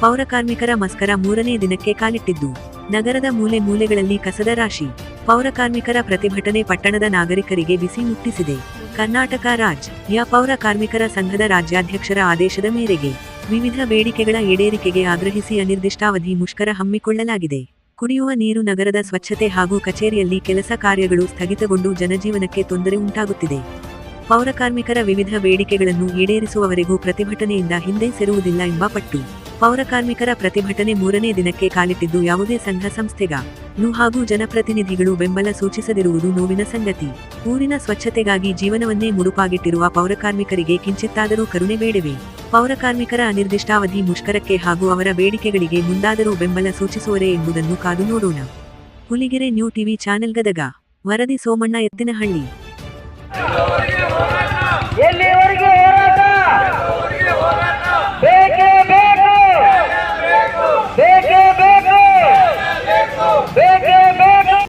ಪೌರಕಾರ್ಮಿಕರ ಮಸ್ಕರ ಮೂರನೇ ದಿನಕ್ಕೆ ಕಾಲಿಟ್ಟಿದ್ದು. ನಗರದ ಮೂಲೆ ಮೂಲೆಗಳಲ್ಲಿ ಕಸದ ರಾಶಿ. ಪೌರಕಾರ್ಮಿಕರ ಪ್ರತಿಭಟನೆ ಪಟ್ಟಣದ ನಾಗರಿಕರಿಗೆ ಬಿಸಿ ಮುಟ್ಟಿಸಿದೆ. ಕರ್ನಾಟಕ ರಾಜ್. ಯ ಪೌರ ಕಾರ್ಮಿಕರ ಸಂಘದ ರಾಜ್ಯಾಧ್ಯಕ್ಷರ ಆದೇಶದ ಮೇರೆಗೆ ವಿವಿಧ ಬೇಡಿಕೆಗಳ ಈಡೇರಿಕೆಗೆ ಆಗ್ರಹಿಸಿ ಅನಿರ್ದಿಷ್ಟಾವಧಿ ಮುಷ್ಕರ ಹಮ್ಮಿಕೊಳ್ಳಲಾಗಿದೆ. ಕುಡಿಯುವ ನೀರು ನಗರದ ಸ್ವಚ್ಛತೆ ಹಾಗೂ ಕಚೇರಿಯಲ್ಲಿ ಕೆಲಸ ಕಾರ್ಯಗಳು ಸ್ಥಗಿತಗೊಂಡು ಜನಜೀವನಕ್ಕೆ ತೊಂದರೆ ಉಂಟಾಗುತ್ತಿದೆ. ಪೌರಕಾರ್ಮಿಕರ ವಿವಿಧ ಬೇಡಿಕೆಗಳನ್ನು ಈಡೇರಿಸುವವರೆಗೂ ಪ್ರತಿಭಟನೆಯಿಂದ ಹಿಂದೆ ಸೆರುವುದಿಲ್ಲ ಎಂಬ ಪಟ್ಟು. ಪೌರಕಾರ್ಮಿಕರ ಪ್ರತಿಭಟನೆ ಮೂರನೇ ದಿನಕ್ಕೆ ಕಾಲಿಟ್ಟಿದ್ದು ಯಾವುದೇ ಸಂಘ ಸಂಸ್ಥೆಗ. ನು ಹಾಗೂ ಜನಪ್ರತಿನಿಧಿಗಳು ಬೆಂಬಲ ಸೂಚಿಸದಿರುವುದು ನೋವಿನ ಸಂಗತಿ. ಊರಿನ ಸ್ವಚ್ಛತೆಗಾಗಿ ಜೀವನವನ್ನೇ ಮುಡುಪಾಗಿಟ್ಟಿರುವ ಪೌರಕಾರ್ಮಿಕರಿಗೆ ಕಿಂಚಿತ್ತಾದರೂ ಕರುಣೆ ಬೇಡವೇ. ಪೌರಕಾರ್ಮಿಕರ ಅನಿರ್ದಿಷ್ಟಾವಧಿ ಮುಷ್ಕರಕ್ಕೆ ಹಾಗೂ ಅವರ ಬೇಡಿಕೆಗಳಿಗೆ ಮುಂದಾದರೂ ಬೆಂಬಲ ಸೂಚಿಸುವರೇ ಎಂಬುದನ್ನು ಕಾದು ನೋಡೋಣ. Huligere new TV channel Gadag. ವರದಿ ಸೋಮಣ್ಣ ಎತ್ತಿನಹಳ್ಳಿ.